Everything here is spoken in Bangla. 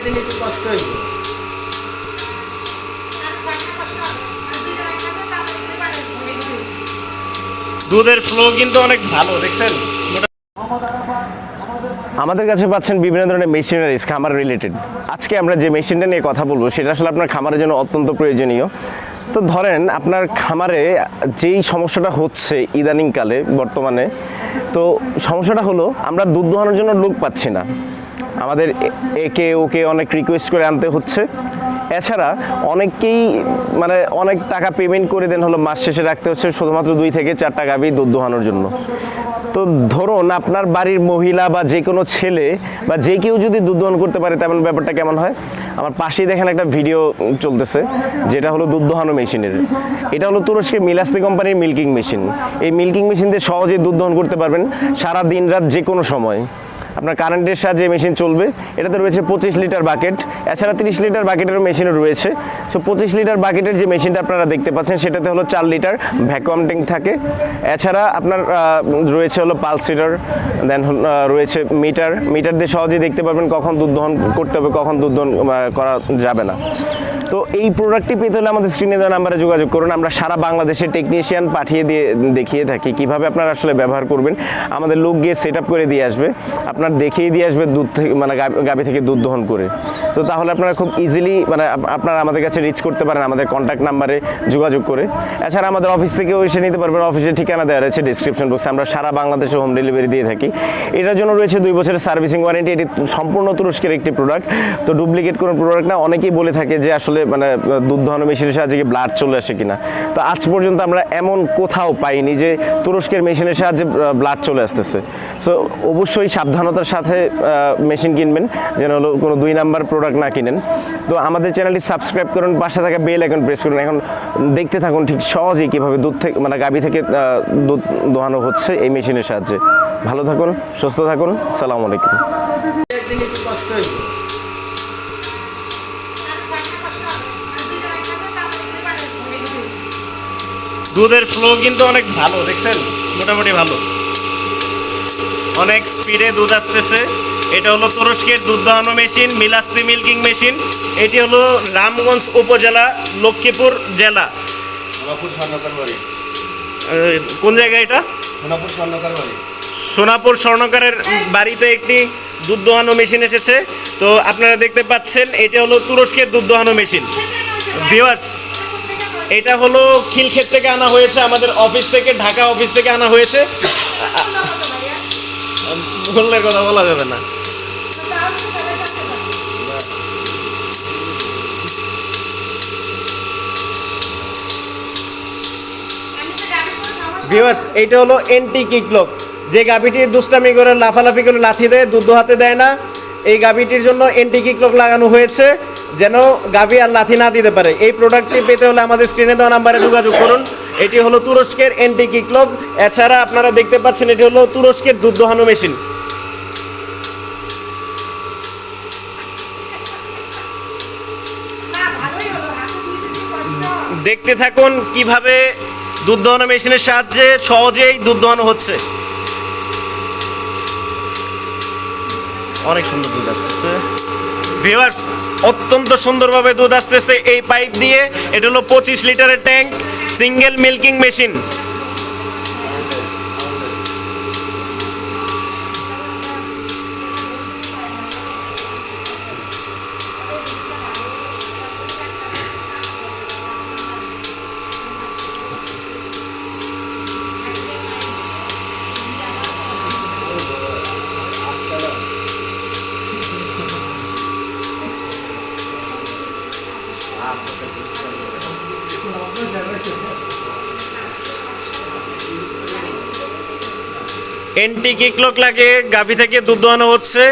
একদিন একটু কষ্ট হইব। দুধের ফ্লো কিন্তু অনেক ভালো দেখছেন? আমাদের কাছে পাচ্ছেন বিভিন্ন ধরনের মেশিনারিজ খামার রিলেটেড আজকে আমরা যে মেশিনটা নিয়ে কথা বলব সেটা আসলে আপনার খামারের জন্য অত্যন্ত প্রয়োজনীয়। তো ধরেন আপনার খামারে যেই সমস্যাটা হচ্ছে ইদানিংকালে বর্তমানে তো সমস্যাটা হলো আমরা দুধ দোহানোর জন্য লোক পাচ্ছি না। আমাদের একে ওকে অনেক রিকোয়েস্ট করে আনতে হচ্ছে। এছাড়া অনেককেই মানে অনেক টাকা পেমেন্ট করে দেন হলো মাস শেষে রাখতে হচ্ছে, শুধুমাত্র দুই থেকে চার টাকা দুধ দোহানোর জন্য। তো ধরুন আপনার বাড়ির মহিলা বা যে কোনো ছেলে বা যে কেউ যদি দুধ দোহন করতে পারে, তেমন ব্যাপারটা কেমন হয়? আমার পাশেই দেখেন একটা ভিডিও চলতেছে, যেটা হলো দুধ দোহানো মেশিনের। এটা হলো তুরস্কের মিলাস্তি কোম্পানির মিল্কিং মেশিন এই মিল্কিং মেশিন দিয়ে সহজেই দুধ দোহন করতে পারবেন সারা দিন রাত যে কোনো সময়। আপনার কারেন্টের সাহায্যে মেশিন চলবে। এটাতে রয়েছে পঁচিশ লিটার বাকেট এছাড়া তিরিশ লিটার বাকেটেরও মেশিনও রয়েছে। সো পঁচিশ লিটার বাকেটের যে মেশিনটা আপনারা দেখতে পাচ্ছেন, সেটাতে হলো চার লিটার ভ্যাকুয়াম ট্যাঙ্ক থাকে। এছাড়া আপনার রয়েছে হলো পালস সিটার দেন রয়েছে মিটার মিটার দিয়ে সহজেই দেখতে পাবেন কখন দুধ দহন করতে হবে, কখন দুধ দহন করা যাবে না। তো এই প্রোডাক্টটি পেতে হলে আমাদের স্ক্রিনে দেওয়া নাম্বারে যোগাযোগ করুন। আমরা সারা বাংলাদেশে টেকনিশিয়ান পাঠিয়ে দিয়ে, দেখিয়ে থাকি কীভাবে আপনারা আসলে ব্যবহার করবেন। আমাদের লোক গিয়ে সেট করে দিয়ে আসবে। আপনার দেখিয়ে দিয়ে আসবে দুধ থেকে মানে গাভী থেকে দুধ দহন করে। তো তাহলে আপনারা খুব ইজিলি মানে আপ- আপনারা আমাদের কাছে রিচ করতে পারেন আমাদের কন্ট্যাক্ট নাম্বারে যোগাযোগ করে। এছাড়া আমাদের অফিস থেকেও এসে নিতে পারবেন। অফিসের ঠিকানা দেওয়া রয়েছে ডিসক্রিপশন বক্সে আমরা সারা বাংলাদেশে হোম ডেলিভারি দিয়ে থাকি। এটার জন্য রয়েছে দুই বছরের সার্ভিসিং ওয়ারেন্টি এটি সম্পূর্ণ তুরস্কের একটি প্রোডাক্ট তো ডুপ্লিকেট কোনো প্রোডাক্ট না। অনেকেই বলে থাকে যে আসলে মানে দুধ দহন মেশিনের সাহায্যে কি ব্লাড চলে আসে কিনা? তো আজ পর্যন্ত আমরা এমন কোথাও পাইনি যে তুরস্কের মেশিনের সাহায্যে ব্লাড চলে আসতেছে। সো অবশ্যই সাবধানতার সাথে মেশিন কিনবেন, যেন হলো কোনো দুই নাম্বার প্রোডাক্ট না কিনেন। তো আমাদের চ্যানেলটি সাবস্ক্রাইব করুন, পাশে থাকা বেল এখন প্রেস করুন। এখন দেখতে থাকুন ঠিক সহজেই কীভাবে দুধ থেকে মানে গাভী থেকে দুধ দোহানো হচ্ছে এই মেশিনের সাহায্যে। ভালো থাকুন, সুস্থ থাকুন, সালাম আলাইকুম একদিন একটু কষ্ট হইব দুধের ফ্লো কিন্তু অনেক ভালো দেখছেন? মোটামুটি ভালো। অনেক স্পিডে দুধ আসতেছে। এটা হলো তুরস্কের দুধ দহানো মেশিন মিলাস্তি মিল্কিং মেশিন এটি হলো রামগঞ্জ উপজেলা লক্ষ্মীপুর জেলা। কোন জায়গায় এটা? সোনাপুর স্বর্ণকার বাড়ি। সোনাপুর স্বর্ণকারের বাড়িতে একটি দুধ দোহানো মেশিন এসেছে। তো আপনারা দেখতে পাচ্ছেন এটা হলো তুরস্কের দুধ দোহানো মেশিন ভিউয়ার্স এটা হলো খিলক্ষেত থেকে আনা হয়েছে, আমাদের অফিস থেকে, ঢাকা অফিস থেকে আনা হয়েছে। মূল্যের কথা বলা যাবে না। ভিউয়ার্স এইটা হলো এন্টি কিকলক যে গাভিটি দুষ্টামি করে, লাফালাফি করে লাথি দেয়, দুধ হাতে দেয় না, এই গাভিটির জন্য এন্টি কিক কিকলক লাগানো হয়েছে। যেন গাভি আর লাথি না দিতে পারে। এই প্রোডাক্টটি পেতে হলে আমাদের স্ক্রিনে দেওয়া নাম্বারে যোগাযোগ করুন। এটি হলো তুরস্কের এন্টি কিকলক এছাড়া আপনারা দেখতে পাচ্ছেন এটি হলো তুরস্কের দুধ দোহানো মেশিন দেখতে থাকুন কীভাবে দুধ দহন মেশিনের সাহায্যে সহজেই দুধ দহন হচ্ছে। অনেক সুন্দর দুধ আসতেছে ভিউয়ার্স অত্যন্ত সুন্দরভাবে দুধ আসতেছে এই পাইপ দিয়ে। এটা হলো পঁচিশ লিটারের tank single milking machine anti kick lock লাগে গাভী থেকে দুধ দোয়ানো হচ্ছে।